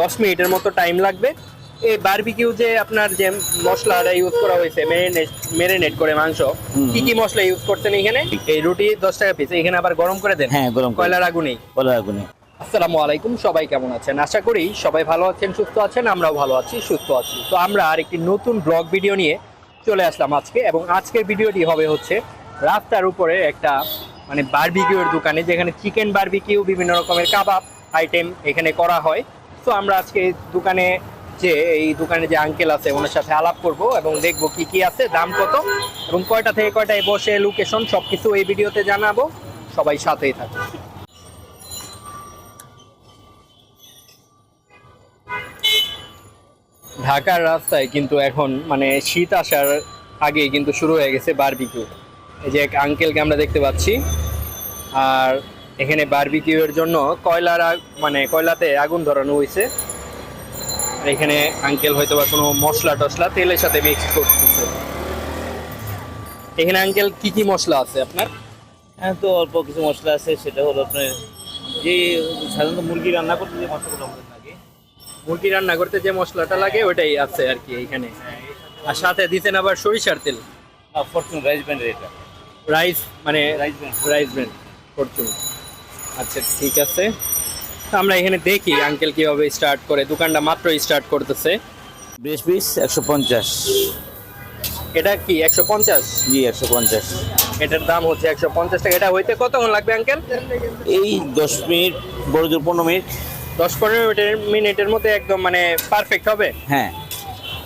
দশ মিনিটের মতো টাইম লাগবে। এই বারবিকিউ যে আপনার যে মশলাটা ইউজ করা হয়েছে মেরিনেট করে মাংস কি কি মশলা ইউজ করছেন এখানে এই রুটি দশ টাকা পিস এখানে আবার গরম করে দেন? হ্যাঁ গরম কয়লার আগুনেই? কলার আগুনে। আসসালামু আলাইকুম সবাই কেমন আছেন? আশা করি সবাই ভালো আছেন সুস্থ আছেন আমরাও ভালো আছি সুস্থ আছি। তো আমরা আর একটি নতুন ব্লগ ভিডিও নিয়ে চলে আসলাম আজকে এবং আজকের ভিডিওটি হবে হচ্ছে রাস্তার উপরে একটা মানে বারবিকিউর দোকানে, যেখানে চিকেন বারবিকিউ বিভিন্ন রকমের কাবাব আইটেম এখানে করা হয়। তো আমরা আজকে দোকানে যে, এই দোকানে যে আঙ্কেল আছে, ওনার সাথে আলাপ করব এবং দেখব কি কি আছে, দাম কত, এবং কয়টা থেকে কয়টায় বসে লোকেশন সবকিছু এই ভিডিওতে জানাব। সবাই সাথেই থাকুন। ঢাকার রাস্তায় কিন্তু এখন মানে শীত আসার আগে কিন্তু শুরু হয়ে গেছে বারবিকিউ এই যে এক আঙ্কেলকে আমরা দেখতে পাচ্ছি। আর এখানে বারবিকিউ এর জন্য কয়লার আগ- মানে কয়লাতে আগুন ধরানো হয়েছে। আর এখানে আঙ্কেল হয়তো বা কোনো মশলা টশলা তেলের সাথে মিক্স করতেছে। এখানে আঙ্কেল কি কি মশলা আছে আপনার? হ্যাঁ তো অল্প কিছু মশলা আছে সেটা হলো আপনার যে সাধারণত মুরগি রান্না করতে যে মশলাগুলো আমাদের লাগে। মুরগি রান্না করতে যে মশলাটা লাগে ওটাই আছে আর কি এখানে। আর সাথে দিতেন আবার সরিষার তেল। ফরচুন রাইস ব্র্যান্ডের এটা। রাইস মানে rice brand rice brand Fortune আচ্ছা ঠিক আছে। আমরা এখানে দেখি আঙ্কেল কীভাবে স্টার্ট করে। দোকানটা মাত্র স্টার্ট করতেছে। ব্রেস পিস একশো পঞ্চাশ। এটা কি একশো পঞ্চাশ? জি একশো পঞ্চাশ। এটার দাম হচ্ছে একশো পঞ্চাশ টাকা। এটা হইতে কতক্ষণ লাগবে আঙ্কেল এই দশ মিনিট বড় জোর পনেরো মিনিট। দশ পনেরো মিনিটের মিনিটের মধ্যে একদম মানে পারফেক্ট হবে? হ্যাঁ।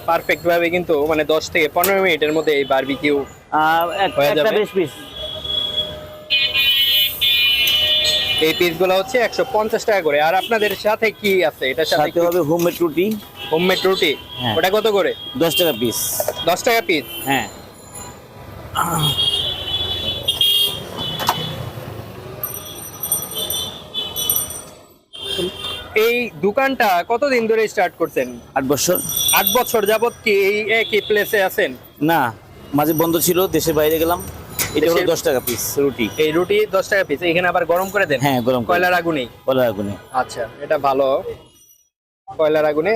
পারফেক্ট ভাবে কিন্তু মানে দশ থেকে পনেরো মিনিটের মধ্যে এই বারবিকিউ হয়ে যাবে? পিস এই পিসগুলো হচ্ছে একশো পঞ্চাশ টাকা করে। আর আপনাদের সাথে কি আছে? এটার সাথে সাথে হবে হোমমেড রুটি হোমমেড রুটি। ওটা কত করে? দশ টাকা পিস দশ টাকা পিস হ্যাঁ। এই দোকানটা কতদিন ধরে স্টার্ট করছেন? আট বছর। আট বছর যাবত কি এই একই প্লেসে আছেন? না মাঝে বন্ধ ছিল দেশের বাইরে গেলাম। এটা হলো দশ টাকা পিস রুটি। এই রুটি দশ টাকা পিস এখানে আবার গরম করে দেন? হ্যাঁ গরম কয়লার আগুনেই কলার আগুনে। আচ্ছা এটা ভালো। কয়লার আগুনে?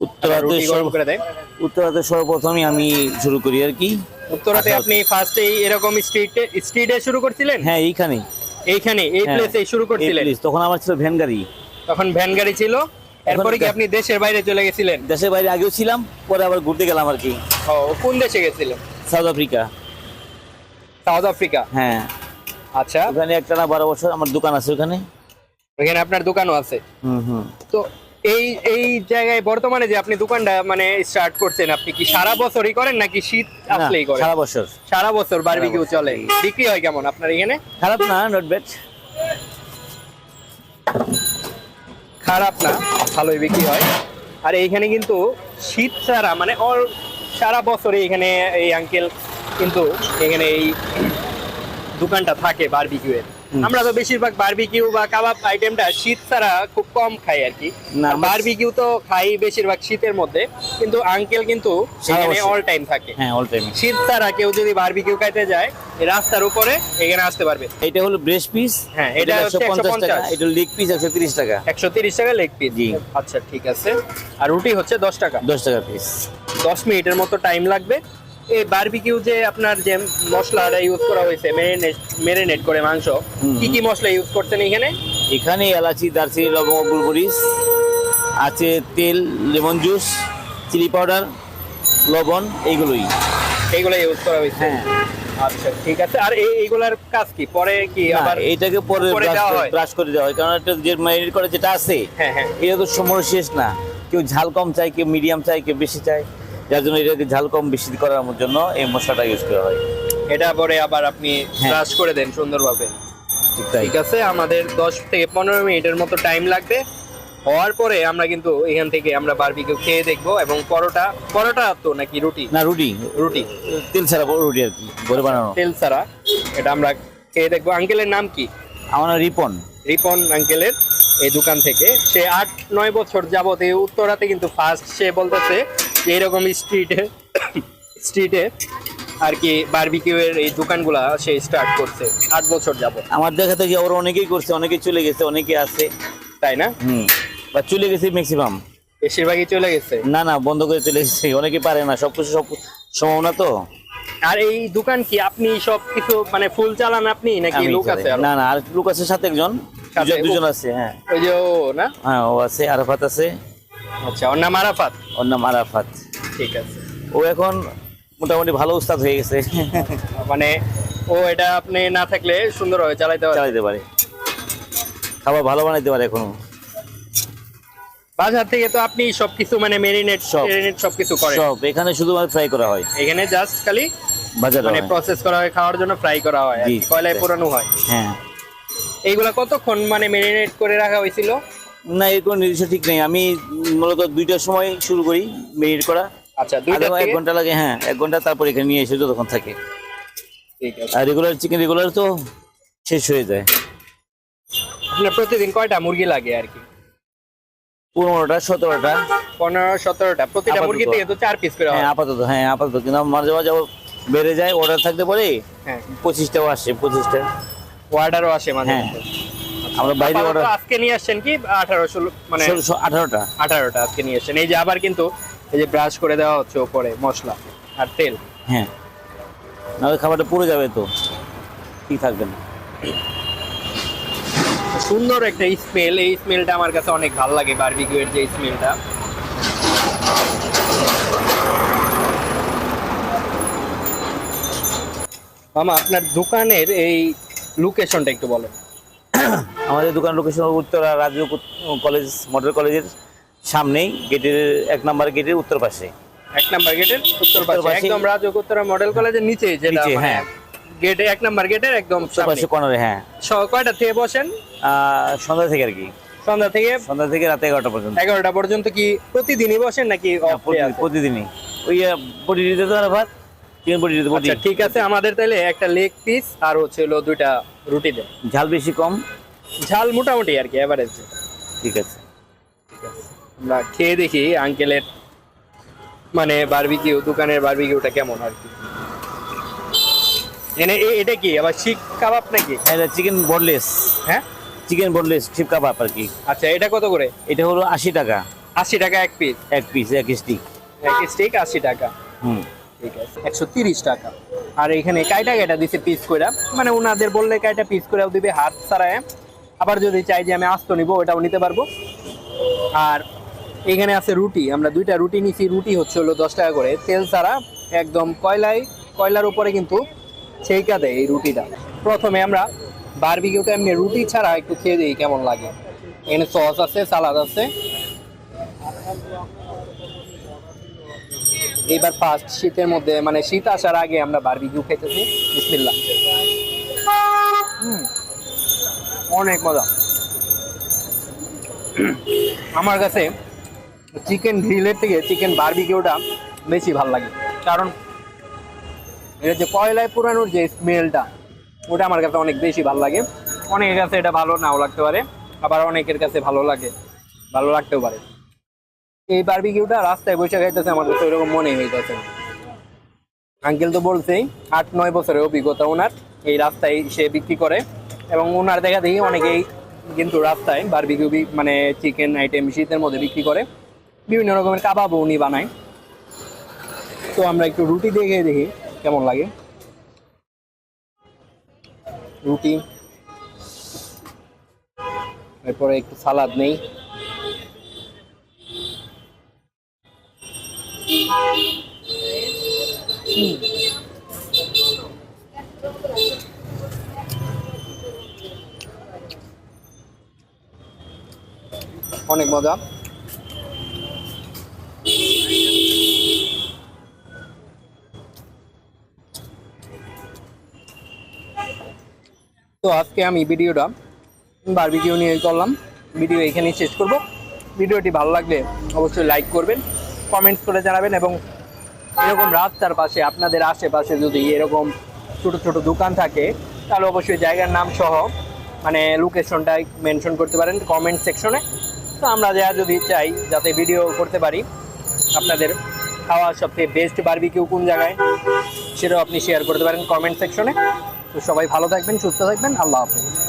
উত্তরাতে গরম করে দেয় উত্তরাতে সর্বপ্রথমই আমি শুরু করি আর কি। উত্তরাতে আচ্ছা। আপনি ফার্স্টে এরকম স্ট্রিটে স্ট্রিটে শুরু করছিলেন? হ্যাঁ এইখানেই। এইখানে এই হ্যাঁ, প্লেসে শুরু এই করছিলেন? তখন আমার ছিল ভ্যান গাড়ি। তখন ভ্যান গাড়ি ছিল। এরপরে কি আপনি দেশের বাইরে চলে গেছিলেন? দেশের বাইরে আগেও ছিলাম পরে আবার ঘুরতে গেলাম আর কি। ও কোন দেশে গেছিলেন? South Africa. South Africa? হ্যাঁ। আচ্ছা। ওখানে একটা না বারো বছর আমার দোকান আছে ওখানে। ওখানে আপনার দোকানও আছে? হুম হুম। তো এই এই জায়গায় বর্তমানে যে আপনি দোকানটা মানে স্টার্ট করছেন আপনি কি সারা বছরই করেন নাকি শীত আসলেই করেন? সারা বছর। সারা বছর বারবিকিউ চলে। বিক্রি হয় কেমন আপনার এখানে? খারাপ না নট ব্যাড খারাপ না ভালোই বিক্রি হয়। আর এইখানে কিন্তু শীত ছাড়া মানে অল সারা বছরই এখানে এই আঙ্কেল কিন্তু এখানে এই দোকানটা থাকে বারবিকিউ এর। আমরা তো বেশিরভাগ বারবিকিউ বা কাবাব আইটেমটা শীত ছাড়া খুব কম খাই আর কি। বারবিকিউ তো খাই বেশিরভাগ শীতের মধ্যে কিন্তু আঙ্কেল কিন্তু এখানে অল টাইম থাকে। হ্যাঁ অল টাইম শীত ছাড়া কেউ যদি বারবিকিউ খাইতে যায় এই রাস্তার উপরে এখানে আসতে পারবে। এটা হলো ব্রেস্ট পিস হ্যাঁ, এটা হচ্ছে 150 টাকা। এটা লেগ পিস একশো তিরিশ টাকা। একশো তিরিশ টাকা লেগ পিস জি। আচ্ছা ঠিক আছে। আর রুটি হচ্ছে দশ টাকা। দশ টাকা পিস দশ মিনিটের মতো টাইম লাগবে। এই বারবিকিউ যে আপনার যে মশলাটা ইউজ করা হয়েছে মেরিনেট মেরিনেট করে মাংস কি কি মশলা ইউজ করছেন এখানে এখানে এলাচি দারচিনি লবঙ্গ গুলমরিচ আছে তেল লেমন জুস চিলি পাউডার লবণ এইগুলোই। এইগুলো ইউজ করা হয়েছে? হ্যাঁ। আচ্ছা ঠিক আছে। আর এই এইগুলার কাজ কি? পরে কি আবার এইটাকে পরে? ব্রাশ করে দেওয়া হয়। কারণ এটা যে ম্যারিনেট করে যেটা আছে হ্যাঁ হ্যাঁ। এটা তো সময় শেষ না। কেউ ঝাল কম চায় কেউ মিডিয়াম চায় কেউ বেশি চায়। যার জন্য এটাকে ঝাল কম বেশি করার জন্য এই মশলাটা ইউজ করা হয়। এটা পরে আবার আপনি হ্যাঁ। ব্রাশ করে দেন সুন্দরভাবে। ঠিক আছে আমাদের দশ থেকে পনেরো মিনিটের মতো টাইম লাগবে। হওয়ার পরে আমরা কিন্তু এখান থেকে আমরা বারবিকিউ খেয়ে দেখব এবং পরোটা পরোটা তো নাকি রুটি? না রুটি। রুটি। তেল ছাড়া রুটি আর কি ঘরে বানানো। তেল ছাড়া। এটা আমরা খেয়ে দেখব। আঙ্কেলের নাম কি? আমার রিপন। রিপন আঙ্কেলের এই দোকান থেকে। সে আট নয় বছর যাবত এই উত্তরাতে কিন্তু ফার্স্ট সে বলতেছে যে এরকম স্ট্রিটে স্ট্রিটে আর কি বারবিকিউ এর এই দোকানগুলা সে স্টার্ট করছে আট বছর যাবত আমার দেখা থেকে ওরা অনেকেই করছে অনেকেই চলে গেছে অনেকে আছে। তাই না? হুম। বা চলে গেছে ম্যাক্সিমাম বেশিরভাগই চলে গেছে? না না বন্ধ করে চলে গেছে। অনেকে পারে না সব কিছু সব সম্ভাবনা তো। আর এই দোকান কি আপনি সব কিছু মানে ফুল চালান আপনি নাকি লোক আছে না না আর লোক আছে সাথে একজন। দুজন আছে হ্যাঁ। ওই যে ও না? হ্যাঁ ও আছে আরাফাত আছে। আচ্ছা ওর নাম আরাফাত? ওর নাম আরাফাত। ঠিক আছে। ও এখন মোটামুটি ভালো উস্তাদ হয়ে গেছে। মানে ও এটা আপনি না থাকলে সুন্দরভাবে চালাইতে পারে। চালাইতে পারে। খাবার ভালো বানাইতে পারে এখনও। বাজার থেকে তো আপনি সবকিছু মানে মেরিনেট সব। মেরিনেট সবকিছু করেন। সব এখানে শুধুমাত্র ফ্রাই করা হয়। এখানে জাস্ট খালি বাজারে মানে প্রসেস করা হয় খাওয়ার জন্য ফ্রাই করা হয়। কয়লায় পোড়ানো হয়। হ্যাঁ। এইগুলা কতক্ষণ মানে মেরিনেট করে রাখা হয়েছিল? না এর কোনো নির্দিষ্ট ঠিক নেই। আমি মূলত দুইটার সময় শুরু করি মেরিট করা। আচ্ছা দুইটা এক ঘণ্টা লাগে হ্যাঁ এক ঘণ্টা তারপর এখানে নিয়ে এসে যতক্ষণ থাকে। ঠিক আছে। আর রেগুলার চিকেন রেগুলার তো শেষ হয়ে যায়। আপনার প্রতিদিন কয়টা মুরগি লাগে আর কি? পনেরোটা সতেরোটা। পনেরো সতেরোটা। প্রতিটা মুরগি থেকে তো চার পিস করে হ্যাঁ। আপাতত হ্যাঁ আপাতত। কিন্তু মাঝে মাঝে বেড়ে যায় অর্ডার থাকতে পারে হ্যাঁ। পঁচিশটাও আসে পঁচিশটা। অর্ডারও আসে মাঝে হ্যাঁ। আমরা বাইরে অর্ডার আজকে নিয়ে আসছেন কি? আঠারো ষোলো মানে ষোলোশো আঠারোটা। আঠারোটা আজকে নিয়ে আসছেন। এই যে আবার কিন্তু এই যে ব্রাশ করে দেওয়া হচ্ছে ওপরে মশলা আর তেল। হ্যাঁ। নাহলে খাবারটা পুড়ে যাবে তো। ঠিক থাকবে না। সুন্দর একটা স্মেল এই স্মেলটা আমার কাছে অনেক ভালো লাগে বারবিকিউ এর যে স্মেলটা মামা আপনার দোকানের এই লোকেশনটা একটু বলেন। আমাদের দোকান location Uttara Rajuk college model কলেজের সামনেই গেটের এক নাম্বার গেটের উত্তর পাশে। এক নাম্বার গেটের উত্তর পাশে একদম রাজকোত্তরা মডেল কলেজের নিচে যেটা মানে হ্যাঁ। গেটে এক নাম্বার গেটের একদম উত্তর পাশে কর্নারে হ্যাঁ। কয়টা থেকে বসেন? সন্ধ্যা থেকে আর কি। সন্ধ্যা থেকে? সন্ধ্যা থেকে রাত এগারোটা পর্যন্ত। এগারোটা পর্যন্ত কি প্রতিদিনই বসেন নাকি? প্রতিদিনই। ওই বডি দিতে তো আর ভাত চিকেন বডি দিতে আচ্ছা ঠিক আছে আমাদের তাহলে একটা লেগ পিস আর হচ্ছে হলো দুইটা রুটি দেন। ঝাল বেশি কম। ঝাল মোটামুটি আর কি এভারেজ ঠিক আছে। আমরা খেয়ে দেখি আঙ্কেলের মানে বারবিকিউ দোকানের বারবিকিউটা কেমন আর কি। এনে এ- এটা কি আবার শিক কাবাব নাকি? এটা চিকেন বডলেস হ্যাঁ? চিকেন বডলেস শিপ কাবাব আর কি। আচ্ছা এটা কত করে? এটা হলো আশি টাকা। আশি টাকা এক পিস এক পিস এক স্টিক এক স্টিক আশি টাকা। হুম। ঠিক আছে একশো তিরিশ টাকা। আর এখানে কয়টা কয়টা দিছে পিস করে মানে ওনাদের বললে কয়টা পিস করেও দিবে হাত ছাড়ায়। আবার যদি চাই যে আমি আস্ত নিবো, ওটাও নিতে পারব। আর এখানে আছে রুটি, আমরা দুইটা রুটি নিছি। রুটি হচ্ছে হলো দশ টাকা করে। তেল ছাড়া একদম কয়লায় কয়লার উপরে কিন্তু সেইকা দেয় এই রুটিটা। প্রথমে আমরা বারবিকিউটা এমনি রুটি ছাড়া একটু খেয়ে দিই কেমন লাগে। এখানে সস আছে, সালাদ আছে। এইবার ফার্স্ট শীতের মধ্যে মানে শীত আসার আগে আমরা বারবিকিউ খেতেছি বিসমিল্লাহ। অনেক মজা। আমার কাছে চিকেন গ্রিলের থেকে চিকেন বারবিকিউটা বেশি ভালো লাগে। কারণ এটা যে কয়লায় পুরানোর যে স্মেলটা ওটা আমার কাছে অনেক বেশি ভালো লাগে। অনেকের কাছে এটা ভালো নাও লাগতে পারে, আবার অনেকের কাছে ভালো লাগে, ভালো লাগতেও পারে। এই বারবিকিউটা রাস্তায় বসে খাইতেছে আমার কাছে ওইরকম মনে হইতেছে আঙ্কেল তো বলছেই, আট নয় বছরের অভিজ্ঞতা ওনার, এই রাস্তায় সে বিক্রি করে। এবং ওনার দেখা দেখি অনেকেই কিন্তু রাস্তায় বারবিকিউ মানে চিকেন আইটেম শীতের মধ্যে বিক্রি করে। বিভিন্ন রকমের কাবাবও উনি বানায়। তো আমরা একটু রুটি দেখে দেখি কেমন লাগে। রুটি। এরপরে একটু সালাদ নেই। অনেক মজা। তো আজকে আমি ভিডিওটা বারবিকিউ নিয়ে করলাম। ভিডিও এখানেই শেষ করব। ভিডিওটি ভালো লাগলে অবশ্যই লাইক করবেন কমেন্টস করে জানাবেন এবং এরকম রাস্তার পাশে, আপনাদের আশেপাশে যদি এরকম ছোট ছোট দোকান থাকে, তাহলে অবশ্যই জায়গার নাম সহ মানে লোকেশনটা মেনশন করতে পারেন কমেন্ট সেকশনে তো আমরা যা যদি চাই, যাতে ভিডিও করতে পারি, আপনাদের খাওয়া সবচেয়ে বেস্ট বারবিকিউ কোন জায়গায়, সেটাও আপনি শেয়ার করতে পারেন কমেন্ট সেকশনে তো সবাই ভালো থাকবেন, সুস্থ থাকবেন, আল্লাহ হাফেজ।